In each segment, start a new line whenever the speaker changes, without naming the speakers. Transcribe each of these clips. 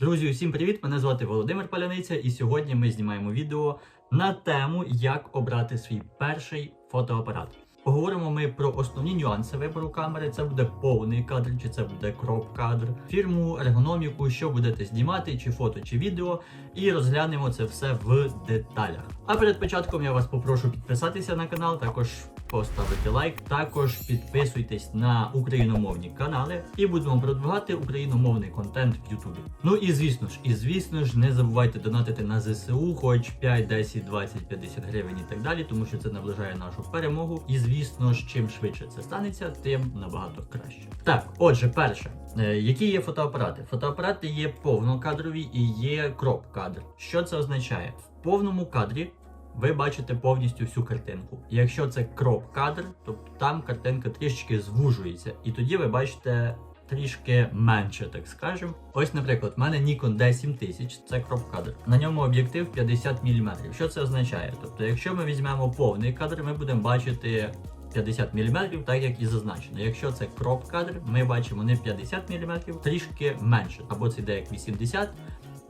Друзі, усім привіт! Мене звати Володимир Паляниця, і сьогодні ми знімаємо відео на тему, як обрати свій перший фотоапарат. Поговоримо ми про основні нюанси вибору камери. Це буде повний кадр, чи це буде кроп кадр, фірму, ергономіку, що будете знімати, чи фото, чи відео, і розглянемо це все в деталях. А перед початком я вас попрошу підписатися на канал, також поставити лайк, також підписуйтесь на україномовні канали і будемо продвигати україномовний контент в Ютубі. Ну і звісно ж, і звісно ж, не забувайте донатити на ЗСУ, хоч 5, 10, 20, 50 гривень і так далі, тому що це наближає нашу перемогу. І звісно ж, чим швидше це станеться, тим набагато краще. Так, отже, перше, Е, які є фотоапарати? Фотоапарати є повнокадрові і є кроп кадр. Що це означає? В повному кадрі ви бачите повністю всю картинку. Якщо це кроп кадр, то там картинка трішки звужується, і тоді ви бачите. Трішки менше, так скажемо. Ось, наприклад, в мене Nikon D7000, це кроп кадр. На ньому об'єктив 50 мм. Що це означає? Тобто, якщо ми візьмемо повний кадр, ми будемо бачити 50 мм, так як і зазначено. Якщо це кроп кадр, ми бачимо не 50 мм, трішки менше. Або це йде як 80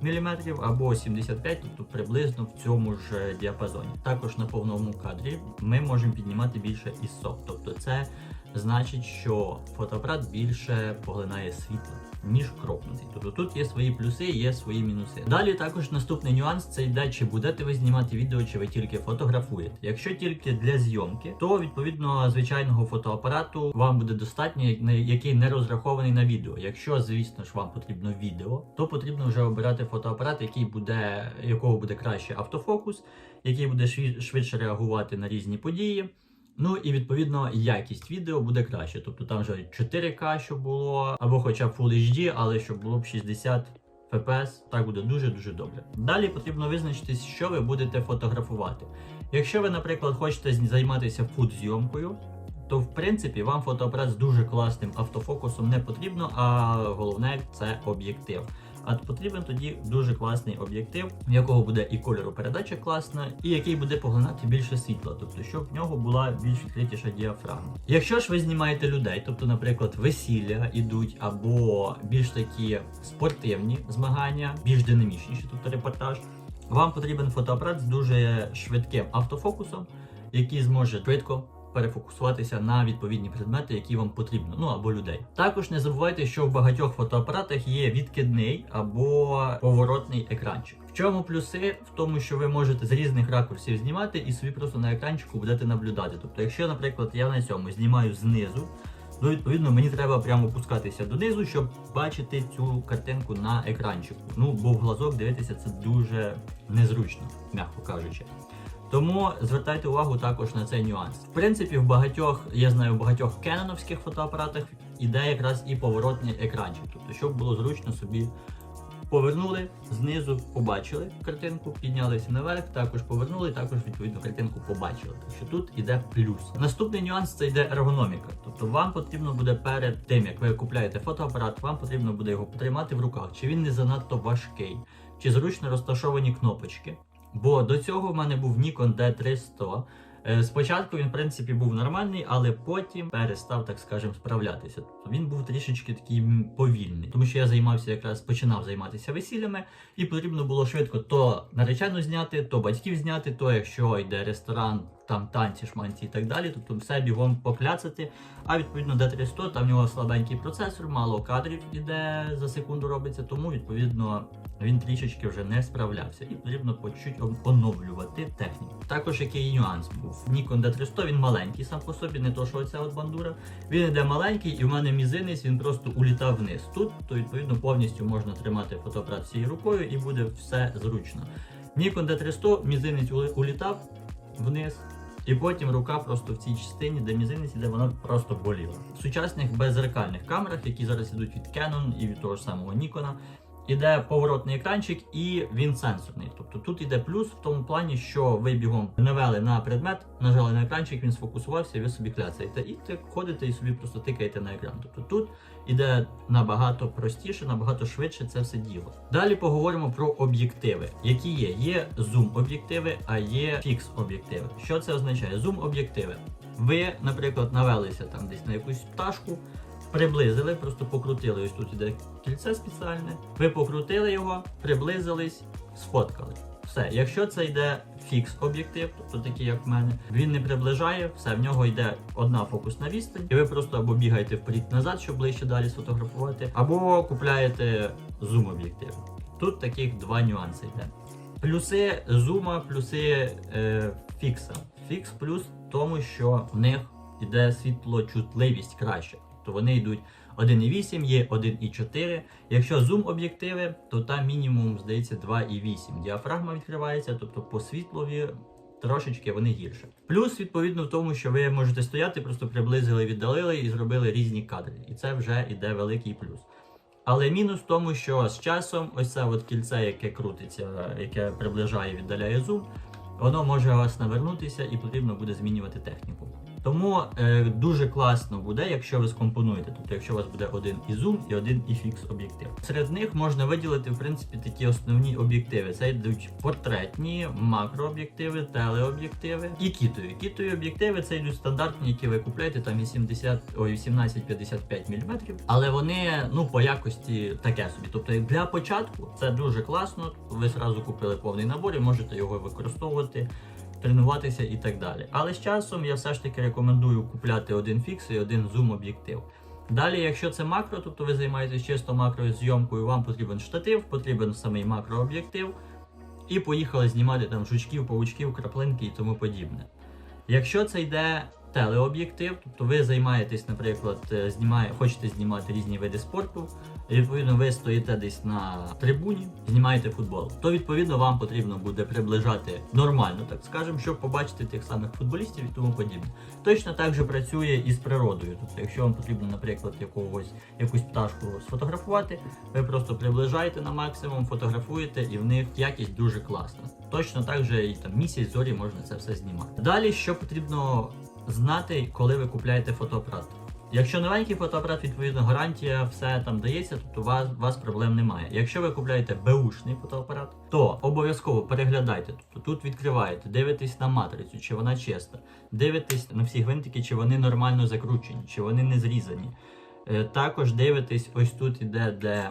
мм, або 75, тобто приблизно в цьому ж діапазоні. Також на повному кадрі ми можемо піднімати більше ISO. Тобто це значить, що фотоапарат більше поглинає світло. Ніж кропнутий. Тобто тут є свої плюси, є свої мінуси. Далі також наступний нюанс це йде, чи будете ви знімати відео, чи ви тільки фотографуєте. Якщо тільки для зйомки, то відповідно звичайного фотоапарату вам буде достатньо, який не розрахований на відео. Якщо, звісно ж, вам потрібно відео, то потрібно вже обирати фотоапарат, який буде, якого буде краще автофокус, який буде швид- швидше реагувати на різні події. Ну і відповідно якість відео буде краще. Тобто там вже 4К, щоб було, або хоча б Full HD, але щоб було б 60 FPS, так буде дуже-дуже добре. Далі потрібно визначитись, що ви будете фотографувати. Якщо ви, наприклад, хочете займатися фудзйомкою, то в принципі вам фотоапарат з дуже класним автофокусом не потрібно, а головне це об'єктив. А потрібен тоді дуже класний об'єктив, в якого буде і кольоропередача класна, і який буде поглинати більше світла, тобто щоб в нього була більш відкритіша діафрагма. Якщо ж ви знімаєте людей, тобто, наприклад, весілля ідуть або більш такі спортивні змагання, більш динамічніші, тобто репортаж, вам потрібен фотоапарат з дуже швидким автофокусом, який зможе швидко перефокусуватися на відповідні предмети, які вам потрібно, ну або людей. Також не забувайте, що в багатьох фотоапаратах є відкидний або поворотний екранчик. В чому плюси? В тому, що ви можете з різних ракурсів знімати і собі просто на екранчику будете наблюдати. Тобто, якщо, наприклад, я на цьому знімаю знизу. Ну, відповідно, мені треба прямо опускатися донизу, щоб бачити цю картинку на екранчику. Ну, бо в глазок дивитися це дуже незручно, м'яко кажучи. Тому звертайте увагу також на цей нюанс. В принципі, в багатьох, я знаю, в багатьох кеноновських фотоапаратах іде якраз і поворотний екранчик, тобто, щоб було зручно собі повернули знизу, побачили картинку, піднялися наверх, також повернули, також відповідно картинку побачили. Так що тут іде плюс. Наступний нюанс це йде ергономіка. Тобто вам потрібно буде перед тим, як ви купляєте фотоапарат, вам потрібно буде його потримати в руках, чи він не занадто важкий, чи зручно розташовані кнопочки. Бо до цього в мене був Nikon D300. Е, Спочатку він, в принципі, був нормальний, але потім перестав, так скажемо, справлятися. Він був трішечки такий повільний, тому що я займався якраз починав займатися весіллями, і потрібно було швидко то наречену зняти, то батьків зняти, то якщо йде ресторан, там танці, шманці і так далі. Тобто все бігом покляцати. А відповідно D300, там в нього слабенький процесор, мало кадрів іде за секунду робиться, тому відповідно він трішечки вже не справлявся і потрібно по чуть оновлювати техніку. Також який нюанс був. Nikon D300 він маленький сам по собі, не то що оця от бандура. Він іде маленький, і в мене мізинець він просто улітав вниз. Тут то відповідно повністю можна тримати фотоапарат всією рукою і буде все зручно. Nikon D300 мізинець улітав вниз. І потім рука просто в цій частині, де мізинець іде, вона просто боліла. В сучасних беззеркальних камерах, які зараз ідуть від Canon і від того ж самого Nikon, іде поворотний екранчик і він сенсорний. Тобто тут іде плюс в тому плані, що ви бігом навели на предмет, нажали на екранчик, він сфокусувався, і ви собі кляцаєте. І так ходите і собі просто тикаєте на екран. Тобто тут іде набагато простіше, набагато швидше це все діло. Далі поговоримо про об'єктиви, які є. Є зум-об'єктиви, а є фікс-об'єктиви. Що це означає? Зум-об'єктиви. Ви, наприклад, навелися там десь на якусь пташку. Приблизили, просто покрутили. Ось тут іде кільце спеціальне. Ви покрутили його, приблизились, сфоткали. Все, якщо це йде фікс об'єктив, тобто такий, як в мене, він не приближає, все, в нього йде одна фокусна відстань, і ви просто або бігаєте вперед-назад, щоб ближче далі сфотографувати, або купляєте зум об'єктив. Тут таких два нюанси йде. Плюси зума, плюси е, фікса. Фікс плюс в тому, що в них іде світлочутливість краще. То вони йдуть 1,8, є 1,4. Якщо зум об'єктиви, то там мінімум, здається, 2,8. Діафрагма відкривається, тобто по світлові трошечки вони гірше. Плюс, відповідно, в тому, що ви можете стояти, просто приблизили, віддалили і зробили різні кадри. І це вже іде великий плюс. Але мінус в тому, що з часом ось це от кільце, яке крутиться, яке приближає, віддаляє зум, воно може вас навернутися і потрібно буде змінювати техніку. Тому е, дуже класно буде, якщо ви скомпонуєте. Тобто, якщо у вас буде один і зум і один і фікс об'єктив. Серед них можна виділити в принципі такі основні об'єктиви. Це йдуть портретні, макрооб'єктиви, телеоб'єктиви і кітові. Кітові об'єктиви це йдуть стандартні, які ви купляєте там 80, ой, 18-55 мм, але вони ну по якості таке собі. Тобто для початку це дуже класно. Ви зразу купили повний набор і можете його використовувати тренуватися і так далі. Але з часом я все ж таки рекомендую купляти один фікс і один зум об'єктив. Далі, якщо це макро, тобто ви займаєтесь чисто макрозйомкою, вам потрібен штатив, потрібен самий макрооб'єктив, і поїхали знімати там жучків, паучків, краплинки і тому подібне. Якщо це йде телеоб'єктив, тобто ви займаєтесь, наприклад, е, знімає, хочете знімати різні види спорту, відповідно ви стоїте десь на трибуні, знімаєте футбол, то відповідно вам потрібно буде приближати нормально, так скажемо, щоб побачити тих самих футболістів і тому подібне. Точно так же працює і з природою. Тобто, якщо вам потрібно, наприклад, якогось якусь пташку сфотографувати, ви просто приближаєте на максимум, фотографуєте, і в них якість дуже класна. Точно так же і там місяць зорі можна це все знімати. Далі що потрібно знати, коли ви купляєте фотоапарат. Якщо новенький фотоапарат, відповідно, гарантія все там дається, тобто у вас, вас проблем немає. Якщо ви купляєте беушний фотоапарат, то обов'язково переглядайте. Тобто тут відкриваєте, дивитесь на матрицю, чи вона чиста, дивитесь на всі гвинтики, чи вони нормально закручені, чи вони не зрізані. Е, Також дивитесь, ось тут іде, де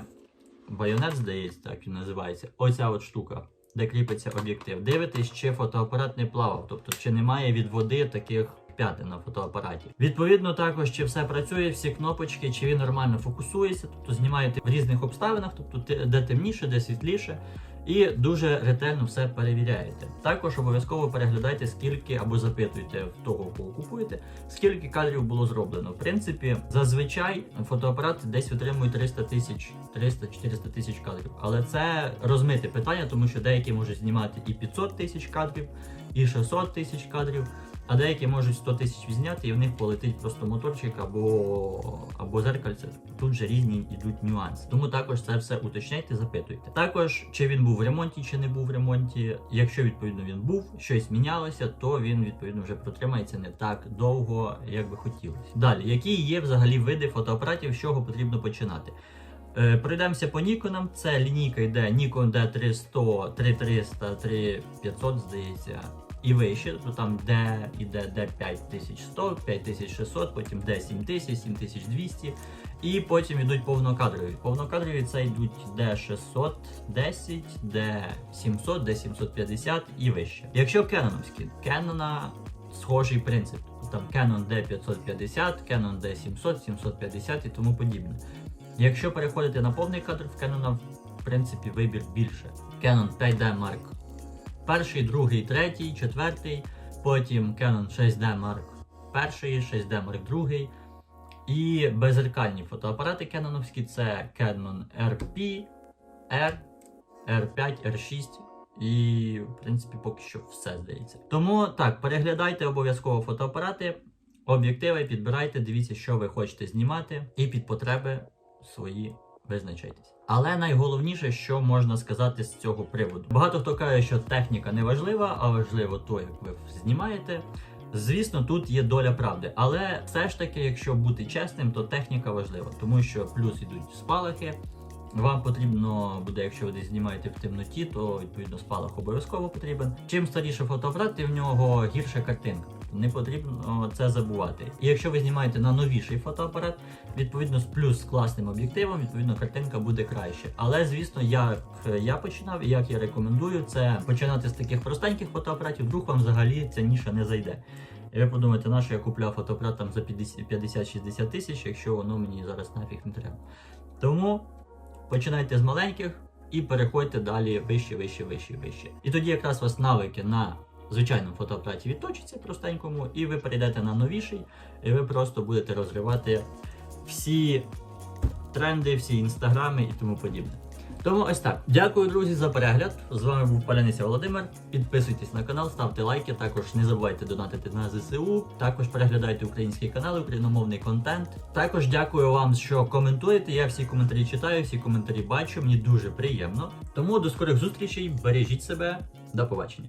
байонет, здається, так він називається. Оця от штука, де кріпиться об'єктив. Дивитесь, чи фотоапарат не плавав, тобто чи немає від води таких п'ятин на фотоапараті. Відповідно, також чи все працює, всі кнопочки, чи він нормально фокусується, тобто знімаєте в різних обставинах, тобто де темніше, де світліше. І дуже ретельно все перевіряєте. Також обов'язково переглядайте, скільки або запитуйте в того, кого купуєте, скільки кадрів було зроблено. В принципі, зазвичай фотоапарат десь отримує 300 тисяч, 300-400 тисяч кадрів. Але це розмите питання, тому що деякі можуть знімати і 500 тисяч кадрів, і 600 тисяч кадрів. А деякі можуть 100 тисяч зняти і в них полетить просто моторчик або, або зеркальце. Тут же різні йдуть нюанси. Тому також це все уточняйте, запитуйте. Також чи він був в ремонті, чи не був в ремонті. Якщо відповідно він був, щось мінялося, то він відповідно вже протримається не так довго, як би хотілося. Далі, які є взагалі види фотоапаратів, з чого потрібно починати? Е, Пройдемося по Ніконам. Це лінійка йде Nikon D300, 3300, 3500, здається, і вище. То там D іде D5100, 5600, потім D7000, 7200. І потім йдуть повнокадрові. Повнокадрові це йдуть D610, D700, D750 і вище. Якщо кеноновські, Canon схожий принцип. Там Canon D550, Canon D700, 750 і тому подібне. Якщо переходити на повний кадр, в Canon, в принципі, вибір більше. Canon 5D Mark перший, другий, третій, четвертий, потім Canon 6D Mark перший, 6D Mark другий. І беззеркальні фотоапарати кеноновські це Canon RP, R, R5, R6 і, в принципі, поки що все здається. Тому так, переглядайте обов'язково фотоапарати, об'єктиви, підбирайте, дивіться, що ви хочете знімати, і під потреби свої визначайтесь. Але найголовніше, що можна сказати з цього приводу. Багато хто каже, що техніка не важлива, а важливо то, як ви знімаєте. Звісно, тут є доля правди, але все ж таки, якщо бути чесним, то техніка важлива, тому що плюс ідуть спалахи. Вам потрібно буде, якщо ви десь знімаєте в темноті, то відповідно спалах обов'язково потрібен. Чим старіше фотоапарат, тим в нього гірша картинка. Не потрібно це забувати. І якщо ви знімаєте на новіший фотоапарат, відповідно з плюс з класним об'єктивом, відповідно картинка буде краще. Але звісно, як я починав і як я рекомендую, це починати з таких простеньких фотоапаратів, вдруг вам взагалі ця ніша не зайде. І ви подумаєте, на що я купляв фотоапарат там за 50 50-60 тисяч, якщо воно мені зараз нафіг не треба. Тому починайте з маленьких і переходьте далі вище, вище, вище, вище. І тоді якраз у вас навики на звичайному фотоапараті відточаться простенькому, і ви перейдете на новіший, і ви просто будете розривати всі тренди, всі інстаграми і тому подібне. Тому ось так. Дякую, друзі, за перегляд. З вами був Паляниця Володимир. Підписуйтесь на канал, ставте лайки. Також не забувайте донатити на ЗСУ. Також переглядайте українські канали, україномовний контент. Також дякую вам, що коментуєте. Я всі коментарі читаю, всі коментарі бачу. Мені дуже приємно. Тому до скорих зустрічей. Бережіть себе. До побачення.